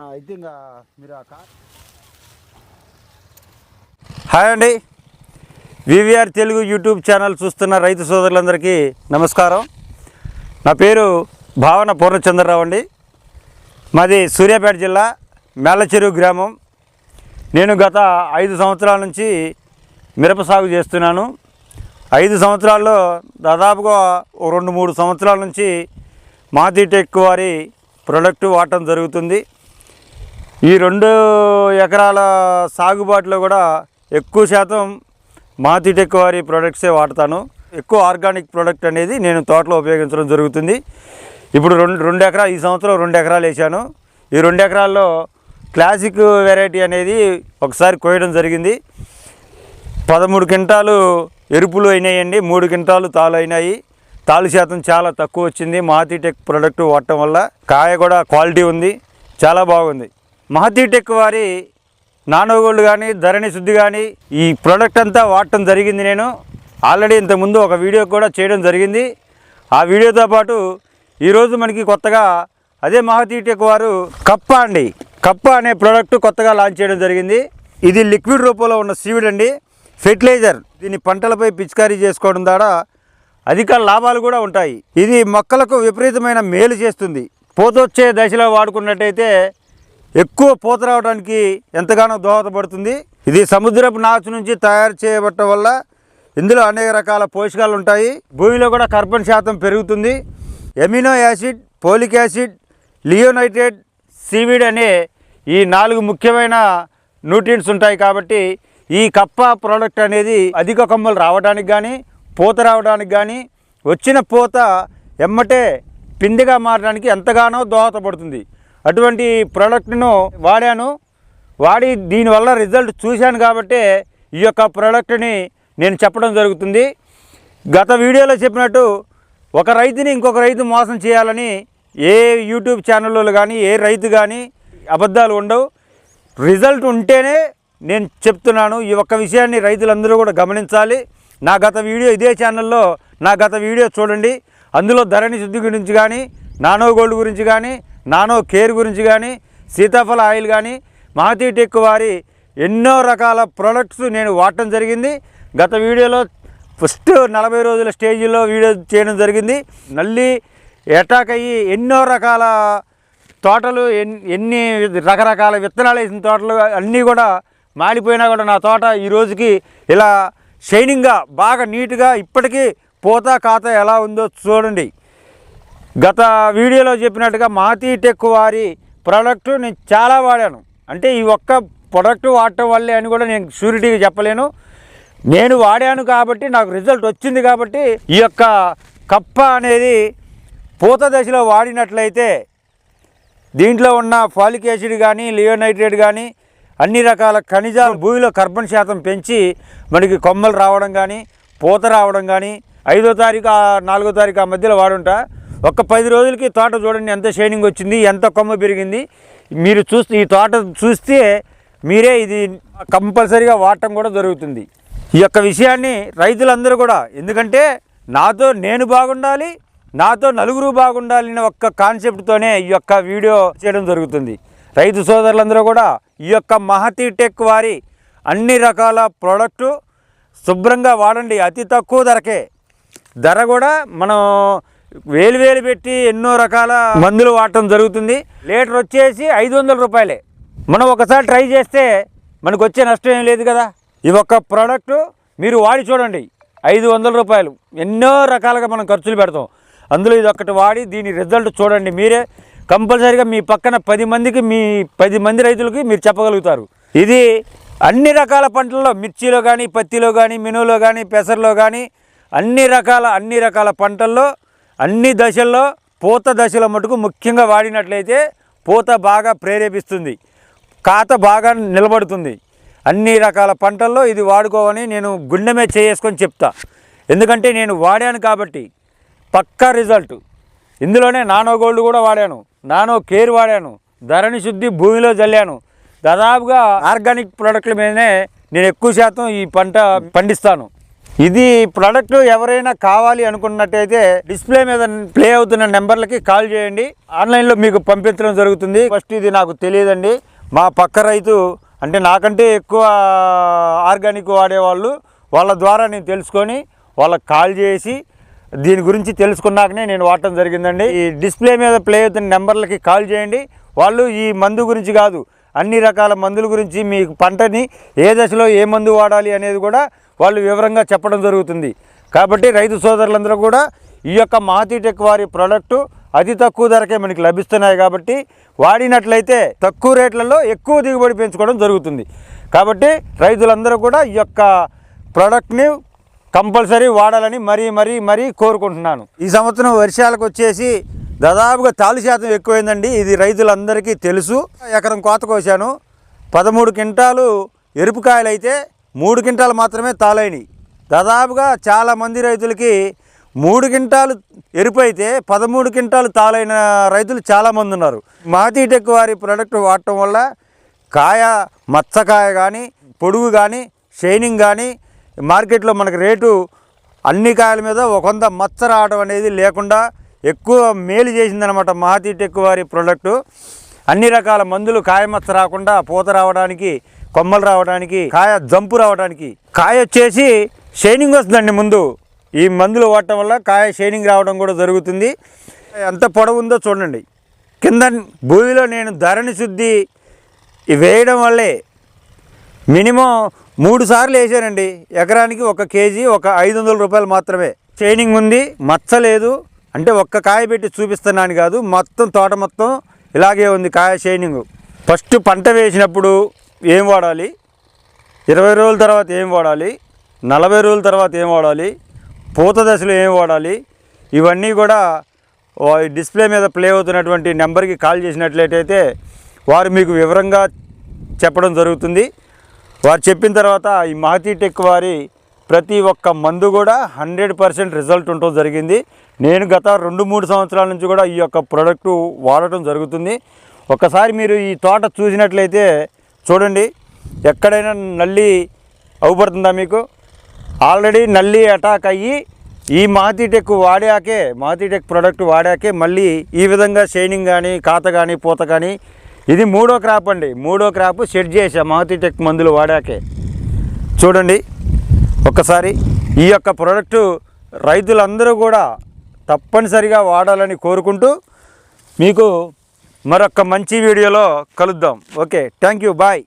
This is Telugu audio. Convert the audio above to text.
అయితే ఇంకా మీరు ఆ కార్ హాయ్ అండి. వివిఆర్ తెలుగు యూట్యూబ్ ఛానల్ చూస్తున్న రైతు సోదరులందరికీ నమస్కారం. నా పేరు భావన పూర్ణచంద్రరావు అండి. మాది సూర్యాపేట జిల్లా మేళ్ళచెరువు గ్రామం. నేను గత ఐదు సంవత్సరాల నుంచి మిరప సాగు చేస్తున్నాను. ఐదు సంవత్సరాల్లో దాదాపుగా రెండు మూడు సంవత్సరాల నుంచి మాతిటెక్ వారి ప్రొడక్ట్ వాడటం జరుగుతుంది. ఈ రెండు ఎకరాల సాగుబాటులో కూడా ఎక్కువ శాతం మాతిటెక్ వారి ప్రొడక్ట్సే వాడతాను. ఎక్కువ ఆర్గానిక్ ప్రోడక్ట్ అనేది నేను తోటలో ఉపయోగించడం జరుగుతుంది. ఇప్పుడు రెండు రెండు ఎకరాలు ఈ సంవత్సరం రెండు ఎకరాలు వేసాను ఈ రెండు ఎకరాల్లో క్లాసిక్ వెరైటీ అనేది ఒకసారి కోయడం జరిగింది. పదమూడు క్వింటాలు ఎరుపులు అయినాయండి. మూడు క్వింటాలు తాలు అయినాయి. తాలు శాతం చాలా తక్కువ వచ్చింది. మాతిటెక్ ప్రోడక్ట్ వాడటం వల్ల కాయ కూడా క్వాలిటీ ఉంది. చాలా బాగుంది. మహతీటెక్ వారి నానోగోల్డ్ కానీ ధరణి శుద్ధి కానీ ఈ ప్రోడక్ట్ అంతా వాడటం జరిగింది నేను. ఆల్రెడీ ఇంతకుముందు ఒక వీడియో కూడా చేయడం జరిగింది. ఆ వీడియోతో పాటు ఈరోజు మనకి కొత్తగా అదే మహతీటెక్ వారు కప్ప అండి. కప్ప అనే ప్రోడక్ట్ కొత్తగా లాంచ్ చేయడం జరిగింది. ఇది లిక్విడ్ రూపంలో ఉన్న సీవిడ్ అండి. ఫెర్టిలైజర్ దీన్ని పంటలపై పిచికారీ చేసుకోవడం ద్వారా అధిక లాభాలు కూడా ఉంటాయి. ఇది మొక్కలకు విపరీతమైన మేలు చేస్తుంది. పోతొచ్చే దశలో వాడుకున్నట్టయితే ఎక్కువ పూత రావడానికి ఎంతగానో దోహదపడుతుంది. ఇది సముద్రపు నాచు నుంచి తయారు చేయబట్టడం వల్ల ఇందులో అనేక రకాల పోషకాలు ఉంటాయి. భూమిలో కూడా కార్బన్ శాతం పెరుగుతుంది. ఎమినో యాసిడ్ పోలిక్ యాసిడ్ లియోనైట్రేట్ సీవిడ్ అనే ఈ నాలుగు ముఖ్యమైన న్యూట్రియంట్స్ ఉంటాయి కాబట్టి ఈ కప్ప ప్రోడక్ట్ అనేది అధిక కొమ్మలు రావడానికి కానీ పూత రావడానికి కానీ వచ్చిన పూత ఎమ్మటే పిండిగా మారడానికి ఎంతగానో దోహదపడుతుంది. అటువంటి ప్రోడక్ట్ను వాడాను. వాడి దీనివల్ల రిజల్ట్ చూశాను కాబట్టి ఈ యొక్క ప్రోడక్ట్ని నేను చెప్పడం జరుగుతుంది. గత వీడియోలో చెప్పినట్టు ఒక రైతుని ఇంకొక రైతు మోసం చేయాలని ఏ యూట్యూబ్ ఛానల్లో కానీ ఏ రైతు కానీ అబద్ధాలు ఉండవు. రిజల్ట్ ఉంటేనే నేను చెప్తున్నాను. ఈ ఒక్క విషయాన్ని రైతులందరూ కూడా గమనించాలి. నా గత వీడియో ఇదే ఛానల్లో నా గత వీడియో చూడండి. అందులో ధరణి శుద్ధి గురించి కానీ నానో గోల్డ్ గురించి కానీ నానో కేర్ గురించి కానీ సీతాఫల ఆయిల్ కానీ మహతీటెక్ వారి ఎన్నో రకాల ప్రోడక్ట్స్ నేను వాడటం జరిగింది. గత వీడియోలో ఫస్ట్ నలభై రోజుల స్టేజీలో వీడియో చేయడం జరిగింది. నల్లి అటాక్ అయ్యి ఎన్నో రకాల తోటలు ఎన్ని రకరకాల విత్తనాలు వేసిన తోటలు అన్నీ కూడా మాడిపోయినా కూడా నా తోట ఈ రోజుకి ఇలా షైనింగ్గా బాగా నీట్గా ఇప్పటికీ పూత కాత ఎలా ఉందో చూడండి. గత వీడియోలో చెప్పినట్టుగా మాతీ టెక్ వారి ప్రోడక్ట్ నేను చాలా వాడాను. అంటే ఈ ఒక్క ప్రోడక్ట్ వాడటం వల్లే అని కూడా నేను షూరిటీగా చెప్పలేను. నేను వాడాను కాబట్టి నాకు రిజల్ట్ వచ్చింది కాబట్టి ఈ యొక్క కప్ప అనేది పూత దశలో వాడినట్లయితే దీంట్లో ఉన్న ఫాలిక్ యాసిడ్ కానీ లియోనైట్రేట్ కానీ అన్ని రకాల ఖనిజాలు భూమిలో కార్బన్ శాతం పెంచి మనకి కొమ్మలు రావడం కానీ పూత రావడం కానీ ఐదో తారీఖు ఆ నాలుగో తారీఖు ఆ మధ్యలో వాడుంటా. ఒక పది రోజులకి తోట చూడండి ఎంత షైనింగ్ వచ్చింది ఎంత కొమ్మ పెరిగింది. మీరు చూస్తే ఈ తోట చూస్తే మీరే ఇది కంపల్సరీగా వాడటం కూడా జరుగుతుంది. ఈ యొక్క విషయాన్ని రైతులందరూ కూడా ఎందుకంటే నాతో నేను బాగుండాలి నాతో నలుగురు బాగుండాలి అనే ఒక్క కాన్సెప్ట్తోనే ఈ యొక్క వీడియో చేయడం జరుగుతుంది. రైతు సోదరులందరూ కూడా ఈ యొక్క మహతి టెక్ వారి అన్ని రకాల ప్రోడక్టు శుభ్రంగా వాడండి అతి తక్కువ ధరకే. ధర కూడా మనం వేలు వేలు పెట్టి ఎన్నో రకాల మందులు వాడటం జరుగుతుంది. లీటర్ వచ్చేసి ఐదు వందల రూపాయలే. మనం ఒకసారి ట్రై చేస్తే మనకు వచ్చే నష్టం ఏం లేదు కదా. ఈ ఒక్క ప్రోడక్ట్ మీరు వాడి చూడండి. ఐదు వందల రూపాయలు. ఎన్నో రకాలుగా మనం ఖర్చులు పెడతాం. అందులో ఇది ఒక్కటి వాడి దీని రిజల్ట్ చూడండి మీరే. కంపల్సరీగా మీ పక్కన పది మందికి మీ పది మంది రైతులకి మీరు చెప్పగలుగుతారు. ఇది అన్ని రకాల పంటల్లో మిర్చిలో కానీ పత్తిలో కానీ మినువులో కానీ పెసర్లో కానీ అన్ని రకాల అన్ని రకాల పంటల్లో అన్ని దశల్లో పూత దశలో మటుకు ముఖ్యంగా వాడినట్లయితే పూత బాగా ప్రేరేపిస్తుంది. కాత బాగా నిలబడుతుంది. అన్ని రకాల పంటల్లో ఇది వాడుకోవని నేను గుండెమే చేసుకొని చెప్తా. ఎందుకంటే నేను వాడాను కాబట్టి పక్కా రిజల్ట్. ఇందులోనే నానో గోల్డ్ కూడా వాడాను. నానో కేర్ వాడాను. ధరణి శుద్ధి భూమిలో జల్లాను. దాదాపుగా ఆర్గానిక్ ప్రోడక్ట్ల మీదనే నేను ఎక్కువ శాతం ఈ పంట పండిస్తాను. ఇది ప్రోడక్ట్ ఎవరైనా కావాలి అనుకున్నట్టయితే డిస్ప్లే మీద ప్లే అవుతున్న నెంబర్లకి కాల్ చేయండి. ఆన్లైన్లో మీకు పంపించడం జరుగుతుంది. ఫస్ట్ ఇది నాకు తెలియదండి. మా పక్క రైతు అంటే నాకంటే ఎక్కువ ఆర్గానిక్ వాడేవాళ్ళు వాళ్ళ ద్వారా నేను తెలుసుకొని వాళ్ళకి కాల్ చేసి దీని గురించి తెలుసుకున్నాకనే నేను వాడటం జరిగిందండి. ఈ డిస్ప్లే మీద ప్లే అవుతున్న నెంబర్లకి కాల్ చేయండి. వాళ్ళు ఈ మందు గురించి కాదు అన్ని రకాల మందుల గురించి మీ పంటని ఏ దశలో ఏ మందు వాడాలి అనేది కూడా వాళ్ళు వివరంగా చెప్పడం జరుగుతుంది. కాబట్టి రైతు సోదరులందరూ కూడా ఈ యొక్క మాతిటెక్ వారి ప్రోడక్టు అతి తక్కువ ధరకే మనకి లభిస్తున్నాయి కాబట్టి వాడినట్లయితే తక్కువ రేట్లలో ఎక్కువ దిగుబడి పెంచుకోవడం జరుగుతుంది. కాబట్టి రైతులందరూ కూడా ఈ యొక్క ప్రోడక్ట్ని కంపల్సరీ వాడాలని మరీ మరీ మరీ కోరుకుంటున్నాను. ఈ సంవత్సరం వర్షాలకు వచ్చేసి దాదాపుగా తాళి శాతం ఎక్కువైందండి. ఇది రైతులందరికీ తెలుసు. ఎకరం కోత కోసాను పదమూడు క్వింటాలు ఎరుపుకాయలు అయితే మూడు క్వింటాలు మాత్రమే తాలైనవి దాదాపుగా చాలామంది రైతులకి మూడు క్వింటాలు ఎరుపు అయితే పదమూడు క్వింటాలు తాలైన రైతులు చాలామంది ఉన్నారు. మాతీటెక్ వారి ప్రోడక్ట్ వాడటం వల్ల కాయ మచ్చకాయ కానీ పొడుగు కానీ షైనింగ్ కానీ మార్కెట్లో మనకు రేటు అన్ని కాయల మీద ఒక వంద మచ్చ రావడం అనేది లేకుండా ఎక్కువ మేలు చేసిందనమాట మహాతీటెక్ వారి ప్రొడక్టు అన్ని రకాల మందులు కాయ మచ్చ రాకుండా పూత రావడానికి కొమ్మలు రావడానికి కాయ జంపు రావడానికి. కాయ వచ్చేసి షైనింగ్ వస్తుందండి ముందు. ఈ మందులు వాడటం వల్ల కాయ షైనింగ్ రావడం కూడా జరుగుతుంది. ఎంత పొడవు ఉందో చూడండి. కింద భూమిలో నేను ధరణి శుద్ధి వేయడం వల్లే మినిమం మూడు సార్లు వేసానండి. ఎకరానికి ఒక కేజీ ఒక ఐదు వందల రూపాయలు మాత్రమే. షైనింగ్ ఉంది మచ్చ లేదు అంటే ఒక్క కాయ పెట్టి చూపిస్తున్నాను కాదు మొత్తం తోట మొత్తం ఇలాగే ఉంది కాయ షైనింగ్. ఫస్ట్ పంట వేసినప్పుడు ఏం వాడాలి? ఇరవై రోజుల తర్వాత ఏం వాడాలి? నలభై రోజుల తర్వాత ఏం వాడాలి? పూత దశలో ఏం వాడాలి? ఇవన్నీ కూడా డిస్ప్లే మీద ప్లే అవుతున్నటువంటి నెంబర్కి కాల్ చేసినట్లయితే వారు మీకు వివరంగా చెప్పడం జరుగుతుంది. వారు చెప్పిన తర్వాత ఈ మహతీ టెక్ వారి ప్రతి ఒక్క మందు కూడా హండ్రెడ్ పర్సెంట్ రిజల్ట్ ఉండటం జరిగింది. నేను గత రెండు మూడు సంవత్సరాల నుంచి కూడా ఈ యొక్క ప్రోడక్ట్ వాడటం జరుగుతుంది. ఒకసారి మీరు ఈ తోట చూసినట్లయితే చూడండి ఎక్కడైనా నల్లి అవుపడుతుందా మీకు? ఆల్రెడీ నల్లి అటాక్ అయ్యి ఈ మాతిటెక్ వాడాకే మాతిటెక్ ప్రోడక్ట్ వాడాకే మళ్ళీ ఈ విధంగా షైనింగ్ కానీ కాత కానీ పూత కానీ ఇది మూడో క్రాప్ అండి. మూడో క్రాప్ సెట్ చేసా మాతిటెక్ మందులు వాడాకే. చూడండి ఒక్కసారి ఈ యొక్క ప్రోడక్టు రైతులందరూ కూడా తప్పనిసరిగా వాడాలని కోరుకుంటూ మీకు మరొక మంచి వీడియోలో కలుద్దాం. Okay thank you bye.